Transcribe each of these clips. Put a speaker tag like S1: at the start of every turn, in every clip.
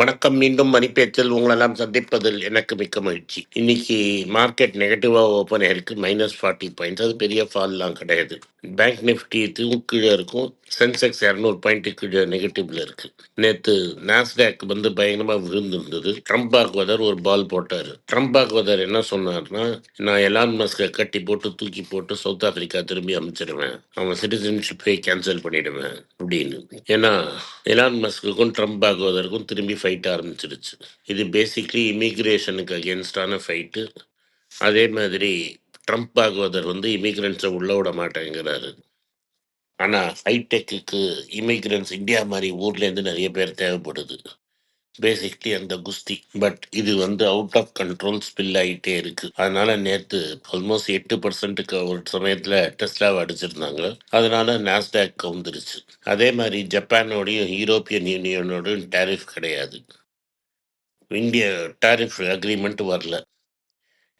S1: வணக்கம் மீண்டும் மணிப்பேச்சல் உங்களெல்லாம் சந்திப்பதில் எனக்கு மிக்க மகிழ்ச்சி. இன்னைக்கு மார்க்கெட் நெகட்டிவாக ஓப்பன் ஆயிருக்கு மைனஸ் ஃபார்ட்டி பாயிண்ட்ஸ் அது பெரிய ஃபால்லாம் கிடையாது. பேங்க் நிஃப்டி இதுவும் கீழே இருக்கும். சென்செக்ஸ் இரநூறு பாயிண்ட் கீழே நெகட்டிவ்ல இருக்கு. நேற்று நாஸ்டாக் வந்து பயங்கரமாக விழுந்துருந்தது ட்ரம்ப் ஆக்வதர் ஒரு பால் போட்டார். ட்ரம்ப் பாக்வதர் என்ன சொன்னார்னா நான் எலான் மஸ்கை கட்டி போட்டு தூக்கி போட்டு சவுத் ஆப்பிரிக்கா திரும்பி அமைச்சிருவேன். அவன் சிட்டிசன்ஷிப்பை கேன்சல் பண்ணிடுவேன். அப்படின்னு. ஏன்னா எலான் மஸ்குக்கும் ட்ரம்ப் ஆக்வதற்கும் திரும்பி ஃபைட் ஆரம்பிச்சிருச்சு இது பேசிக்லி இமிக்ரேஷனுக்கு அகேன்ஸ்டான ஃபைட்டு அதே மாதிரி ட்ரம்ப் பாகவதர் வந்து இமிக்ரெண்ட்ஸை உள்ள விட மாட்டேங்கிறாரு. ஆனால் ஹைடெக்குக்கு இமிக்ரெண்ட்ஸ் இந்தியா மாதிரி ஊர்லேருந்து நிறைய பேர் தேவைப்படுது. பேசிக்லி அந்த குஸ்தி. பட் இது வந்து அவுட் ஆஃப் கண்ட்ரோல் ஸ்பில் ஆகிட்டே இருக்கு. அதனால நேற்று ஆல்மோஸ்ட் எட்டு பர்சன்ட்டுக்கு ஒரு சமயத்தில் டெஸ்லாவை அடிச்சிருந்தாங்க. அதனால நாஸ்டாக் கவுந்துருச்சு. அதே மாதிரி ஜப்பானோடையும் யூரோப்பியன் யூனியனோடையும் டேரிஃப் கிடையாது. இந்திய டேரிஃப் அக்ரிமெண்ட் வரல.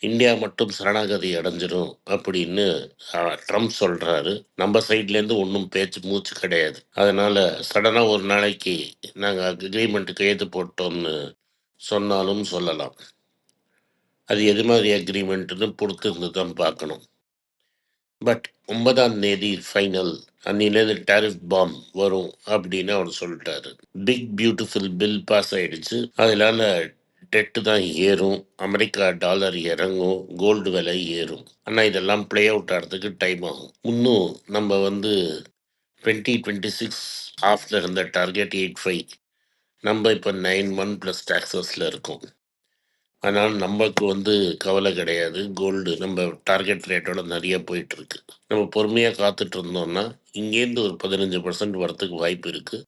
S1: இந்தியா மட்டும் சரணாகதி அடைஞ்சிரும் அப்படின்னு ட்ரம்ப் சொல்றாரு. நம்ம சைட்லேருந்து ஒன்றும் பேச்சு மூச்சு கிடையாது. அதனால சடனாக ஒரு நாளைக்கு நாங்கள் அக்ரிமெண்ட் கையெழுத்து போட்டோம்னு சொன்னாலும் சொல்லலாம். அது எது மாதிரி அக்ரிமெண்ட்னு பொறுத்திருந்து தான் பார்க்கணும். பட் ஒன்பதாம் தேதி ஃபைனல் அன்னிலேருந்து டேரிஃப் பாம் வரும் அப்படின்னு அவர் சொல்லிட்டாரு. பிக் பியூட்டிஃபுல் பில் பாஸ் ஆயிடுச்சு. அதனால டெட்டு தான் ஏறும். அமெரிக்கா டாலர் இறங்கும். கோல்டு விலை ஏறும். ஆனால் இதெல்லாம் ப்ளே அவுட் ஆகிறதுக்கு டைம் ஆகும். இன்னும் நம்ம வந்து டுவெண்ட்டி டுவெண்ட்டி சிக்ஸ் ஆஃப்ல இருந்த டார்கெட் எயிட் ஃபைவ் நம்ம இப்போ நைன் ஒன் ப்ளஸ் டேக்ஸஸில் இருக்கோம். அதனால் நமக்கு வந்து கவலை கிடையாது. கோல்டு நம்ம டார்கெட் ரேட்டோட நிறைய போயிட்டுருக்கு நம்ம பொறுமையாக காத்துட்டு இருந்தோம்னா இங்கேருந்து ஒரு பதினஞ்சு பர்சன்ட் வரத்துக்கு வாய்ப்பு இருக்குது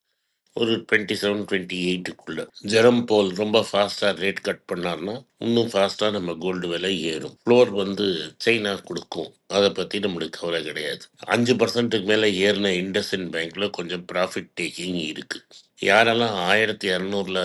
S1: ஒரு டுவெண்ட்டி செவன் டுவெண்ட்டி எயிட்டுக்குள்ள ஜெரம் போல் ரொம்ப ஃபாஸ்ட்டாக ரேட் கட் பண்ணார்னா இன்னும் ஃபாஸ்ட்டாக நம்ம கோல்டு விலை ஏறும். ஃப்ளோர் வந்து சைனா கொடுக்கும். அதை பற்றி நம்மளுக்கு கவலை கிடையாது. அஞ்சு பர்சன்ட்டுக்கு மேலே ஏறின இண்டஸ்இன் பேங்க்ல கொஞ்சம் ப்ராஃபிட் டேக்கிங் இருக்கு. யாரெல்லாம் ஆயிரத்தி இரநூறுல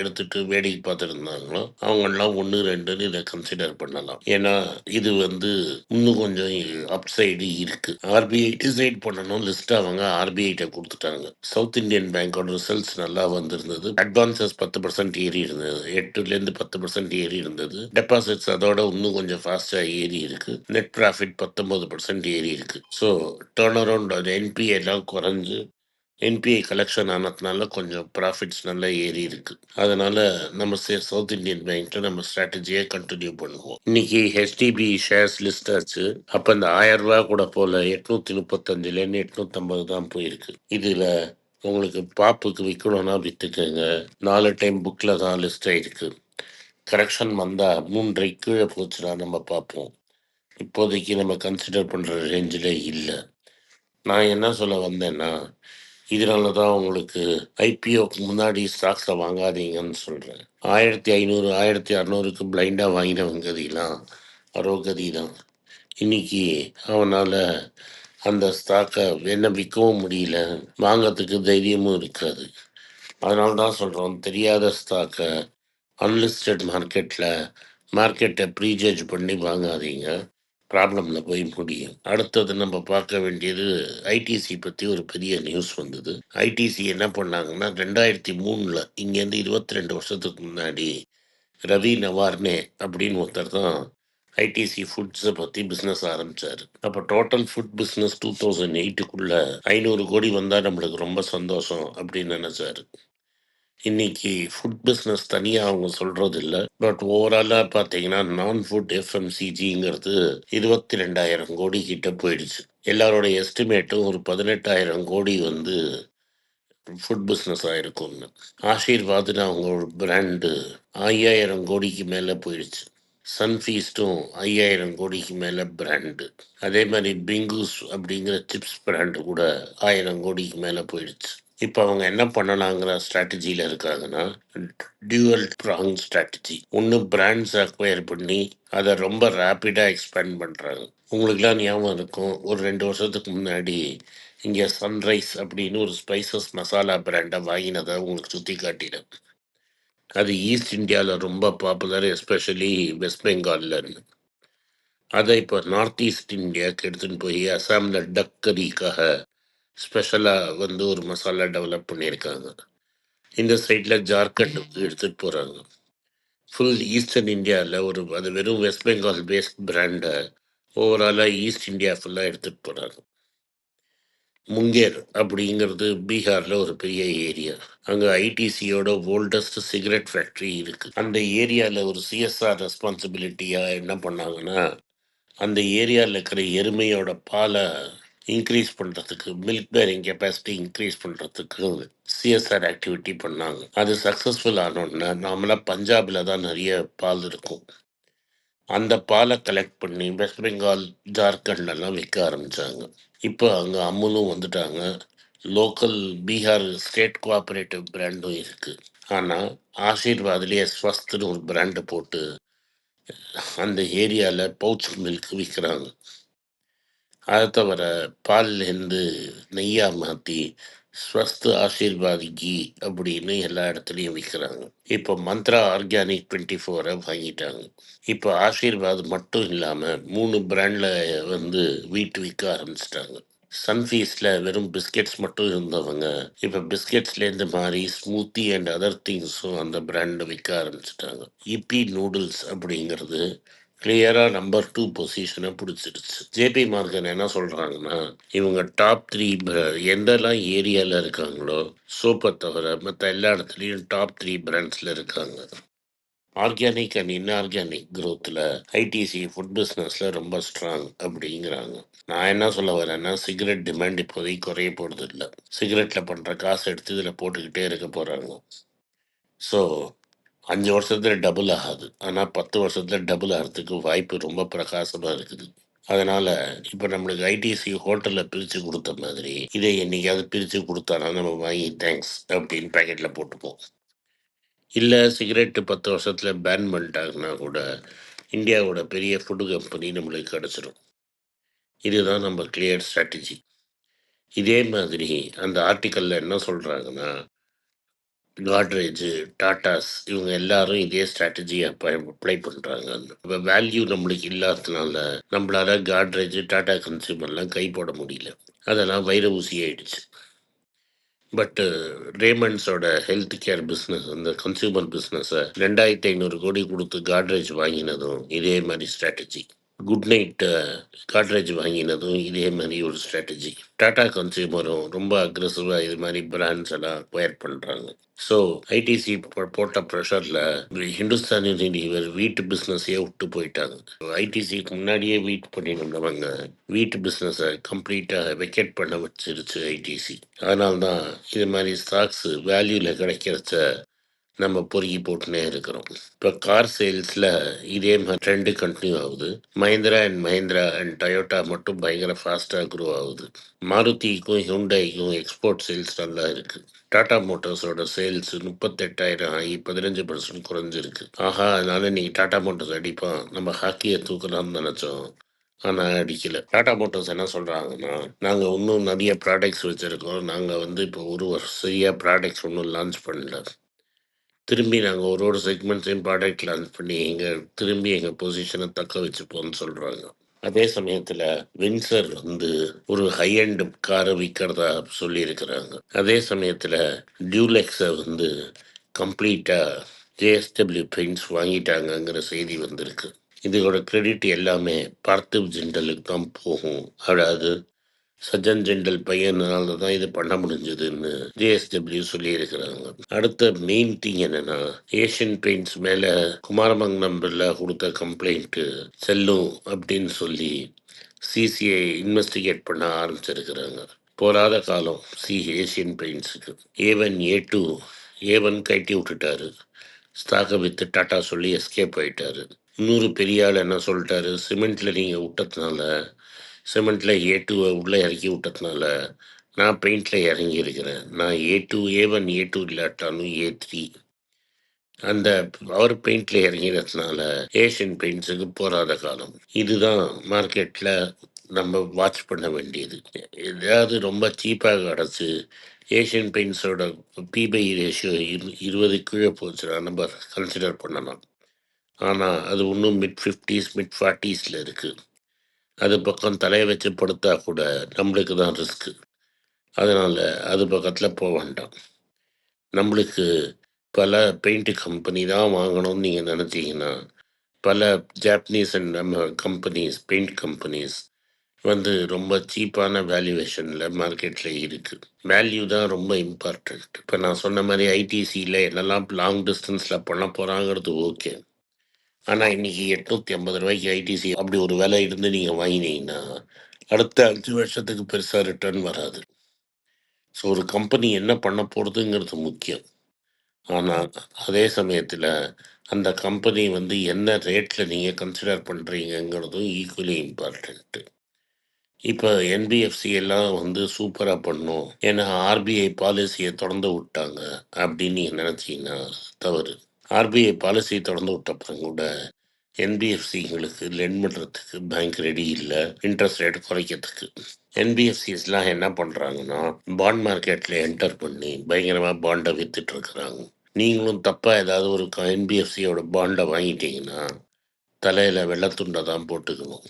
S1: எடுத்துட்டு வேடிக்கை பார்த்துட்டு இருந்தாங்களோ அவங்கெல்லாம் ஒன்று ரெண்டுன்னு இதை கன்சிடர் பண்ணலாம். ஏன்னா இது வந்து இன்னும் கொஞ்சம் அப்சைடு இருக்கு. ஆர்பிஐ டிசைட் பண்ணணும். லிஸ்ட் அவங்க ஆர்பிஐட்ட கொடுத்துட்டாங்க. சவுத் இந்தியன் பேங்கோட ரிசல்ட்ஸ் நல்லா வந்திருந்தது. அட்வான்சஸ் பத்து பர்சன்ட் ஏறி இருந்தது. எட்டுல இருந்து பத்து பர்சன்ட் ஏறி இருந்தது. டெபாசிட்ஸ் அதோட இன்னும் கொஞ்சம் ஃபாஸ்டா ஏறி இருக்கு. நெட் ப்ராஃபிட் பத்தொன்பது பர்சன்ட் ஏறி இருக்கு. ஸோ டேர்ன் அரௌண்ட் என்பிஏ எல்லாம் குறைஞ்சு என்பிஐ கலெக்ஷன் ஆனதுனால கொஞ்சம் ப்ராஃபிட்ஸ் நல்லா ஏறி இருக்கு. அதனால நம்ம சே- சவுத் இந்தியன் பேங்க்ல நம்ம ஸ்ட்ராட்டஜியை கண்டினியூ பண்ணுவோம். இன்னைக்கு ஹெச்டிபி ஷேர்ஸ் லிஸ்ட் ஆச்சு. அப்ப இந்த ஆயிரம் ரூபா கூட போல எட்நூத்தி முப்பத்தஞ்சுல இருந்து எட்நூத்தம்பது தான் போயிருக்கு. இதுல உங்களுக்கு பாப்புக்கு விற்கணும்னா வித்துக்கோங்க. நாலு டைம் புக்ல தான் லிஸ்ட் ஆயிருக்கு. கரெக்ஷன் வந்தா மூன்றை கீழே போச்சுன்னா நம்ம பார்ப்போம். இப்போதைக்கு நம்ம கன்சிடர் பண்ற ரேஞ்சில் இல்லை. நான் என்ன சொல்ல வந்தேன்னா இதனால தான் உங்களுக்கு ஐபிஓக்கு முன்னாடி ஸ்டாக்ஸை வாங்காதீங்கன்னு சொல்கிறேன் ஆயிரத்தி ஐநூறு ஆயிரத்தி அறநூறுக்கு பிளைண்டாக வாங்கினவங்க கதிலாம் அரோகதி தான் இன்னைக்கு அவனால் அந்த ஸ்டாக்கை என்ன விற்கவும் முடியல. வாங்கிறதுக்கு தைரியமும் இருக்காது. அதனால தான் சொல்கிறோம் தெரியாத ஸ்டாக்கை அன்லிஸ்டட் மார்க்கெட்டில் மார்க்கெட்டை ப்ரீஜட்ஜ் பண்ணி வாங்காதீங்க. ப்ராப்ளமில் போய் முடியும். அடுத்தது நம்ம பார்க்க வேண்டியது ஐடிசி பற்றி ஒரு பெரிய நியூஸ் வந்தது. ஐடிசி என்ன பண்ணாங்கன்னா ரெண்டாயிரத்தி மூணில் இங்கேருந்து இருபத்தி ரெண்டு வருஷத்துக்கு முன்னாடி ரவி நவார்னே அப்படின்னு ஒருத்தர் தான் ஐடிசி ஃபுட்ஸை பற்றி பிஸ்னஸ் ஆரம்பித்தார் அப்போ total food business two thousand எயிட்டுக்குள்ளே ஐநூறு கோடி வந்தால் நம்மளுக்கு ரொம்ப சந்தோஷம் அப்படின்னு நினச்சாரு. இன்னைக்கு ஃபுட் பிஸ்னஸ் தனியாக அவங்க சொல்றது இல்ல பட் ஓவராலாக பார்த்தீங்கன்னா நான் ஃபுட் எஃப்எம்சிஜிங்கிறது இருபத்தி ரெண்டாயிரம் கோடி கிட்ட போயிடுச்சு. எல்லாரோட எஸ்டிமேட்டும் ஒரு பதினெட்டாயிரம் கோடி வந்து ஃபுட் பிஸ்னஸ் ஆயிருக்கும்னு ஆசீர்வாத்னு அவங்க ஒரு பிராண்டு ஐயாயிரம் கோடிக்கு மேலே போயிடுச்சு. சன்ஃபீஸ்டும் ஐயாயிரம் கோடிக்கு மேலே பிராண்டு அதே மாதிரி பிங்கூஸ் அப்படிங்கிற சிப்ஸ் பிராண்டு கூட ஆயிரம் கோடிக்கு மேலே போயிடுச்சு. இப்போ அவங்க என்ன பண்ணலாங்கிற ஸ்ட்ராட்டஜியில் இருக்காங்கன்னா டியூவல் ப்ராங் ஸ்ட்ராட்டஜி ஒன்று பிராண்ட்ஸ் அக்வயர் பண்ணி அதை ரொம்ப ரேப்பிடாக எக்ஸ்பேண்ட் பண்ணுறாங்க உங்களுக்குலாம் ஞாபகம் இருக்கும் ஒரு ரெண்டு வருஷத்துக்கு முன்னாடி இங்கே சன்ரைஸ் அப்படின்னு ஒரு ஸ்பைசஸ் மசாலா பிராண்டை வாங்கினதை உங்களுக்கு சுற்றி காட்டினேன். அது ஈஸ்ட் இந்தியாவில் ரொம்ப பாப்புலர் எஸ்பெஷலி வெஸ்ட் பெங்காலில் இருந்து. அதை இப்போ நார்த் ஈஸ்ட் இந்தியாவுக்கு எடுத்துன்னு போய் அசாமில் டக்கரிக்காக ஸ்பெஷலாக வந்து ஒரு மசாலா டெவலப் பண்ணியிருக்காங்க. இந்த சைடில் ஜார்க்கண்ட் எடுத்துகிட்டு போகிறாங்க ஃபுல் ஈஸ்டர்ன் இந்தியாவில் ஒரு அது வெறும் வெஸ்ட் பெங்கால் பேஸ்ட் பிராண்டை ஓவராலாக ஈஸ்ட் இந்தியா ஃபுல்லாக எடுத்துகிட்டு போகிறாங்க முங்கேர் அப்படிங்கிறது பீகாரில் ஒரு பெரிய ஏரியா அங்கே ஐடிசியோட ஓல்டஸ்ட் சிகரெட் ஃபேக்ட்ரி இருக்குது அந்த ஏரியாவில் ஒரு சிஎஸ்ஆர் ரெஸ்பான்சிபிலிட்டியாக என்ன பண்ணாங்கன்னா அந்த ஏரியாவில் இருக்கிற எருமையோட பாலை இன்க்ரீஸ் பண்ணுறதுக்கு மில்க் பேரிங் கெப்பாசிட்டி இன்க்ரீஸ் பண்ணுறதுக்கு சிஎஸ்ஆர் ஆக்டிவிட்டி பண்ணாங்க. அது சக்ஸஸ்ஃபுல் ஆனோடனே நார்மலாக பஞ்சாபில் தான் நிறைய பால் இருக்கும். அந்த பாலை கலெக்ட் பண்ணி வெஸ்ட் பெங்கால் ஜார்க்கண்ட்லலாம் விற்க ஆரம்பித்தாங்க இப்போ அங்கே அமுலும் வந்துட்டாங்க. லோக்கல் பீகார் ஸ்டேட் கோஆப்ரேட்டிவ் பிராண்டும் இருக்குது ஆனால் ஆசீர்வாத்லேயே ஸ்வஸ்துன்னு ஒரு பிராண்டை போட்டு அந்த ஏரியாவில் பவுச் மில்க் விற்கிறாங்க அதை தவிர பால்லேருந்து நெய்யாக மாற்றி ஸ்வஸ்து ஆசீர்வாத் கீ அப்படின்னு எல்லா இடத்துலையும் விற்கிறாங்க இப்போ மந்த்ரா ஆர்கானிக் டுவெண்ட்டி ஃபோரை வாங்கிட்டாங்க. இப்போ ஆசீர்வாத் மட்டும் இல்லாமல் மூணு பிராண்டில் வந்து வீட்டு விற்க ஆரம்பிச்சிட்டாங்க. சன்ஃபீஸில் வெறும் பிஸ்கெட்ஸ் மட்டும் இருந்தவங்க இப்போ பிஸ்கெட்ஸ்லேருந்து மாதிரி ஸ்மூத்தி அண்ட் அதர் திங்ஸும் அந்த பிராண்டை விற்க ஆரம்பிச்சிட்டாங்க. இப்பி நூடுல்ஸ் அப்படிங்கிறது கிளியராக நம்பர் டூ பொசிஷனை பிடிச்சிருச்சு. ஜேபி மார்கன் என்ன சொல்கிறாங்கன்னா இவங்க டாப் த்ரீ எந்தெல்லாம் ஏரியாவில் இருக்காங்களோ சோப்பை தவிர மற்ற எல்லா இடத்துலையும் டாப் த்ரீ பிராண்ட்ஸில் இருக்காங்க. ஆர்கானிக் அண்ட் இன்ஆர்கானிக் க்ரோத்தில் ஐடிசி ஃபுட் பிஸ்னஸில் ரொம்ப ஸ்ட்ராங் அப்படிங்கிறாங்க. நான் என்ன சொல்ல வரேன்னா சிகரெட் டிமாண்ட் இப்போதைக்கு குறைய போகிறது இல்லை சிகரெட்டில் பண்ணுற காசு எடுத்து இதில் போட்டுக்கிட்டே இருக்க போகிறாங்க ஸோ அஞ்சு வருஷத்தில் டபுள் ஆகாது. ஆனால் பத்து வருஷத்தில் டபுள் ஆகிறதுக்கு வாய்ப்பு ரொம்ப பிரகாசமாக இருக்குது. அதனால் இப்போ நம்மளுக்கு ஐடிசி ஹோட்டலில் பிரித்து கொடுத்த மாதிரி இதை என்னைக்காவது பிரித்து கொடுத்தானா நம்ம வாங்கி தேங்க்ஸ் அப்படின்னு பேக்கெட்டில் போட்டுப்போம். இல்லை சிகரெட்டு பத்து வருஷத்தில் பேன் பண்ணிட்டாங்கன்னா கூட இந்தியாவோட பெரிய ஃபுட்டு கம்பெனி நம்மளுக்கு கிடச்சிரும். இதுதான் நம்ம கிளியர் ஸ்ட்ராட்டஜி இதே மாதிரி அந்த ஆர்டிக்கலில் என்ன சொல்கிறாங்கன்னா காட்ரேஜ் டாட்டாஸ் இவங்க எல்லாரும் இதே ஸ்ட்ராட்டஜியை அப்ளை பண்ணுறாங்க இப்போ வேல்யூ நம்மளுக்கு இல்லாததுனால நம்மளால காட்ரேஜ் டாடா கன்சியூமர்லாம் கை போட முடியல. அதெல்லாம் வைர ஊசி ஆயிடுச்சு. பட்டு ரேமண்ட்ஸோட ஹெல்த் கேர் பிஸ்னஸ் அந்த கன்சியூமர் பிஸ்னஸை ரெண்டாயிரத்தி ஐநூறு கோடி கொடுத்து காட்ரேஜ் வாங்கினதும் இதே மாதிரி ஸ்ட்ராட்டஜி குட் நைட் காட்ரேஜ் வாங்கினதும் இதே மாதிரி ஒரு ஸ்ட்ராட்டஜி டாடா கன்சியூமரும் ரொம்ப அக்ரெசிவாக இது மாதிரி பிராண்ட்ஸ் எல்லாம் அக்வயர் பண்ணுறாங்க ஸோ ஐடிசி போட்ட ப்ரெஷரில் ஹிந்துஸ்தான் யூனிலிவர் வீட்டு பிஸ்னஸையே விட்டு போயிட்டாங்க. ஐடிசிக்கு முன்னாடியே வீட் பண்ணியிருந்தவங்க வீட்டு பிஸ்னஸை கம்ப்ளீட்டாக வெக்கெட் பண்ண வச்சிருச்சு ஐடிசி அதனால்தான் இது மாதிரி ஸ்டாக்ஸ் வேல்யூவில் கிடைக்கிறச்ச நம்ம பொறுக்கி போட்டுனே இருக்கிறோம். இப்போ கார் சேல்ஸில் இதே மாதிரி ட்ரெண்டு கண்டினியூ ஆகுது. Mahindra and Mahindra and Toyota மட்டும் பயங்கர ஃபாஸ்ட்டாக க்ரோ ஆகுது. மாருதிக்கும் ஹுண்டாய்க்கும் எக்ஸ்போர்ட் சேல்ஸ் நல்லா இருக்குது டாடா மோட்டார்ஸோட சேல்ஸ் முப்பத்தெட்டாயிரம் ஆகி பதினஞ்சு பர்சன்ட் குறைஞ்சிருக்கு. ஆஹா அதனால நீங்கள் டாடா மோட்டார்ஸ் அடிப்பான் நம்ம ஹாக்கியை தூக்கலாம்னு நினச்சோம். ஆனால் அடிக்கல. டாடா மோட்டார்ஸ் என்ன சொல்கிறாங்கன்னா நாங்கள் இன்னும் நிறைய ப்ராடக்ட்ஸ் வச்சுருக்கோம். நாங்கள் வந்து இப்போ ஒரு வருஷம் சரியாக ப்ராடக்ட்ஸ் ஒன்றும் லான்ச் பண்ணல. திரும்பி நாங்கள் ஒரு ஒரு செக்மெண்ட்ஸையும் ப்ராடக்ட் லான்ச் பண்ணி எங்கள் திரும்பி எங்கள் பொசிஷனை தக்க வச்சுப்போம்னு சொல்கிறாங்க அதே சமயத்தில் வின்சர் வந்து ஒரு ஹை அண்ட் காரை விற்கிறதா சொல்லியிருக்கிறாங்க. அதே சமயத்தில் டியூலெக்ஸை வந்து கம்ப்ளீட்டாக ஜேஎஸ்டபிள்யூ பெயிண்ட்ஸ் வாங்கிட்டாங்கங்கிற செய்தி வந்திருக்கு. இதோட கிரெடிட் எல்லாமே பார்த்திவ் ஜிண்டலுக்கு தான் போகும். அதாவது சஜன் ஜெண்டல் பையனால தான் இது பண்ண முடிஞ்சதுன்னு ஜேஎஸ்டபிள்யூ சொல்லியிருக்கிறாங்க. அடுத்த மெயின் திங் என்னன்னா ஏஷியன் பெயிண்ட்ஸ் மேலே குமாரமங்கலம் பிள்ளை கொடுத்த கம்ப்ளைண்ட்டு செல்லும் அப்படின்னு சொல்லி சிசிஐ இன்வெஸ்டிகேட் பண்ண ஆரம்பிச்சிருக்கிறாங்க. போராத காலம் சி Asian பெயிண்ட்ஸுக்கு A one A two A one கட்டி விட்டுட்டாரு. ஸ்டாக்கை வித்து டாட்டா சொல்லி எஸ்கேப் ஆயிட்டாரு. இன்னொரு பெரிய ஆள் என்ன சொல்லிட்டாரு? சிமெண்ட்ல நீங்கள் விட்டதுனால சிமெண்ட்டில் ஏ டூவை உள்ளே இறக்கி விட்டதுனால நான் பெயிண்டில் இறங்கியிருக்கிறேன் நான் A two A one A two இல்லாட்டாலும் ஏ த்ரீ அந்த அவர் பெயிண்டில் இறங்கினதுனால ஏஷியன் பெயிண்ட்ஸுக்கு போராத காலம். இதுதான் மார்க்கெட்டில் நம்ம வாட்ச் பண்ண வேண்டியது. ஏதாவது ரொம்ப சீப்பாக கிடச்சி ஏஷியன் பெயிண்ட்ஸோட பிபை ரேஷியோ இரு இருபது கீழே போச்சுன்னா நம்ம கன்சிடர் பண்ணலாம். ஆனால் அது இன்னும் மிட் ஃபிஃப்டிஸ் மிட் ஃபார்ட்டிஸில் இருக்குது அது பக்கம் தலையை வச்சு படுத்தா கூட நம்மளுக்கு தான் ரிஸ்க்கு அதனால் அது பக்கத்தில் போக வேண்டாம். நம்மளுக்கு பல பெயிண்ட் கம்பெனி தான் வாங்கணும்னு நீங்கள் நினச்சிங்கன்னா பல ஜாப்பனீஸ் அண்ட் நம்ம கம்பெனிஸ் பெயிண்ட் கம்பெனிஸ் வந்து ரொம்ப சீப்பான வேல்யூவேஷனில் மார்க்கெட்டில் இருக்குது வேல்யூ தான் ரொம்ப இம்பார்ட்டண்ட் இப்போ நான் சொன்ன மாதிரி ஐடிசியில் என்னெல்லாம் லாங் டிஸ்டன்ஸில் பண்ண போகிறாங்கிறது ஓகே ஆனால் இன்னைக்கு எட்நூத்தி ஐம்பது ரூபாய்க்கு ஐடிசி அப்படி ஒரு விலை இருந்து நீங்கள் வாங்கினீங்கன்னா அடுத்த அஞ்சு வருஷத்துக்கு பெருசாக ரிட்டர்ன் வராது. ஸோ ஒரு கம்பெனி என்ன பண்ண போகிறதுங்கிறது முக்கியம். ஆனால் அதே சமயத்தில் அந்த கம்பெனி வந்து என்ன ரேட்டில் நீங்கள் கன்சிடர் பண்ணுறீங்கங்கிறதும் ஈக்குவலி இம்பார்ட்டண்ட்டு இப்போ என்பிஎஃப்சி எல்லாம் வந்து சூப்பராக பண்ணும். ஏன்னா ஆர்பிஐ பாலிசியை திறந்து விட்டாங்க அப்படின்னு நீங்கள் நினச்சிங்கன்னா தவறு. ஆர்பிஐ பாலிசியை தொடர்ந்து விட்டப்புறம் கூட என்பிஎஃப்சிங்களுக்கு லென் பண்ணுறதுக்கு பேங்க் ரெடி இல்லை இன்ட்ரெஸ்ட் ரேட் குறைக்கிறதுக்கு. என்பிஎஃப்சிஸ்லாம் என்ன பண்ணுறாங்கன்னா பாண்ட் மார்க்கெட்டில் என்டர் பண்ணி பயங்கரமாக பாண்டை வித்துட்டு இருக்கிறாங்க. நீங்களும் தப்பாக ஏதாவது ஒரு என்பிஎஃப்சியோட பாண்டை வாங்கிட்டீங்கன்னா தலையில் வெள்ளத்துண்டை தான் போட்டுக்கணும்.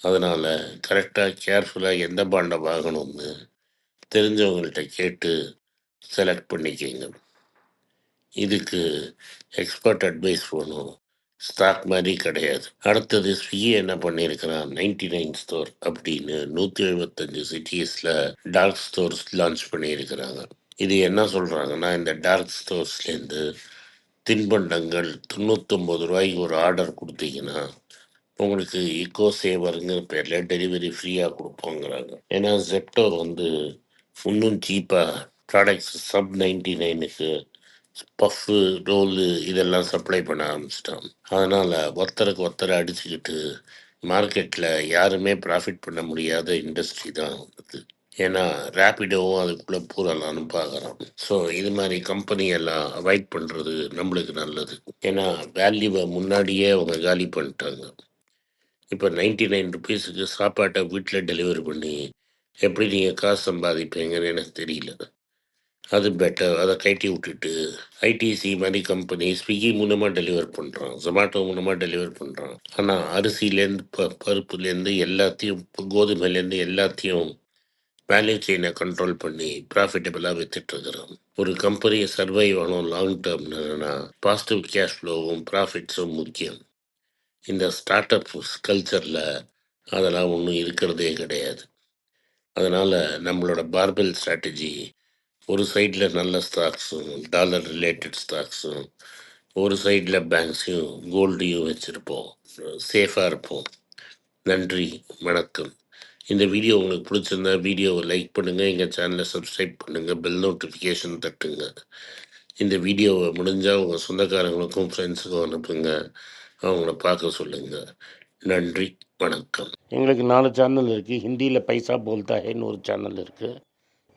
S1: அதனால் கரெக்டாக கேர்ஃபுல்லாக எந்த பாண்டை வாங்கணும்னு தெரிஞ்சவங்கள்ட்ட கேட்டு செலக்ட் பண்ணிக்கிங்க. இதுக்கு எக்ஸ்பர்ட் அட்வைஸ் வேணும் ஸ்டாக் மாதிரி கிடையாது. அடுத்தது ஸ்விக்கி என்ன பண்ணியிருக்கிறான்? நைன்டி நைன் ஸ்டோர் அப்படின்னு நூற்றி எழுபத்தஞ்சு சிட்டிஸில் டார்க் ஸ்டோர்ஸ் லான்ச் பண்ணியிருக்கிறாங்க. இது என்ன சொல்கிறாங்கன்னா இந்த டார்க் ஸ்டோர்ஸ்லேருந்து தின்பண்டங்கள் தொண்ணூத்தொம்பது ரூபாய்க்கு ஒரு ஆர்டர் கொடுத்தீங்கன்னா உங்களுக்கு ஈகோ சேவருங்கிற பேரில் டெலிவரி ஃப்ரீயாக கொடுப்போங்கிறாங்க. ஏன்னா ஜெப்டோ வந்து இன்னும் சீப்பாக ப்ராடக்ட்ஸ் சப் நைன்டி நைனுக்கு பஃப்பு ரோலு இதெல்லாம் சப்ளை பண்ண ஆரம்பிச்சிட்டான். அதனால் ஒருத்தருக்கு ஒருத்தரை அடிச்சுக்கிட்டு மார்க்கெட்டில் யாருமே ப்ராஃபிட் பண்ண முடியாத இண்டஸ்ட்ரி தான் அது. ஏன்னா ரேப்பிடோவும் அதுக்குள்ளே பூரலான்னு பார்க்குறோம் ஸோ இது மாதிரி கம்பெனியெல்லாம் அவாய்ட் பண்ணுறது நம்மளுக்கு நல்லது. ஏன்னா வேல்யூவை முன்னாடியே அவங்க காலி பண்ணிட்டாங்க. இப்போ நைன்டி நைன் ருபீஸுக்கு சாப்பாட்டை வீட்டில் டெலிவரி பண்ணி எப்படி நீங்கள் காசு சம்பாதிப்பீங்கன்னு எனக்கு தெரியல. அது பெட்டர் அதை கட்டி விட்டுட்டு ஐடிசி மாதிரி கம்பெனி ஸ்விக்கி மூலமாக டெலிவர் பண்ணுறான் ஜொமேட்டோ மூலமாக டெலிவர் பண்ணுறான் ஆனால் அரிசிலேருந்து ப பருப்புலேருந்து எல்லாத்தையும் இப்போ கோதுமையிலேருந்து எல்லாத்தையும் வேல்யூ செயினை கண்ட்ரோல் பண்ணி ப்ராஃபிட்டபிளாக வித்துட்ருக்குறான் ஒரு கம்பெனியை சர்வைவ் ஆகணும் லாங் டேர்ம்னா பாசிட்டிவ் கேஷ் ஃப்ளோவும் ப்ராஃபிட்ஸும் முக்கியம். இந்த ஸ்டார்ட் அப் கல்ச்சரில் அதெல்லாம் ஒன்றும் இருக்கிறதே கிடையாது. அதனால் நம்மளோட பார்பெல் ஸ்ட்ராட்டஜி ஒரு சைடில் நல்ல ஸ்டாக்ஸும் டாலர் ரிலேட்டட் ஸ்டாக்ஸும் ஒரு சைடில் பேங்க்ஸையும் கோல்டையும் வச்சுருப்போம். சேஃபாக இருப்போம். நன்றி வணக்கம். இந்த வீடியோ உங்களுக்கு பிடிச்சிருந்தா வீடியோவை லைக் பண்ணுங்கள் எங்கள் சேனலை சப்ஸ்கிரைப் பண்ணுங்கள் பெல் நோட்டிஃபிகேஷன் தட்டுங்க. இந்த வீடியோவை முடிஞ்சால் உங்கள் சொந்தக்காரங்களுக்கும் ஃப்ரெண்ட்ஸுக்கும் அனுப்புங்க. அவங்கள பார்க்க சொல்லுங்கள் நன்றி வணக்கம்.
S2: எங்களுக்கு நாலு சேனல் இருக்குது ஹிந்தியில் பைசா போல்தா ஹேன்னு ஒரு சேனல் இருக்குது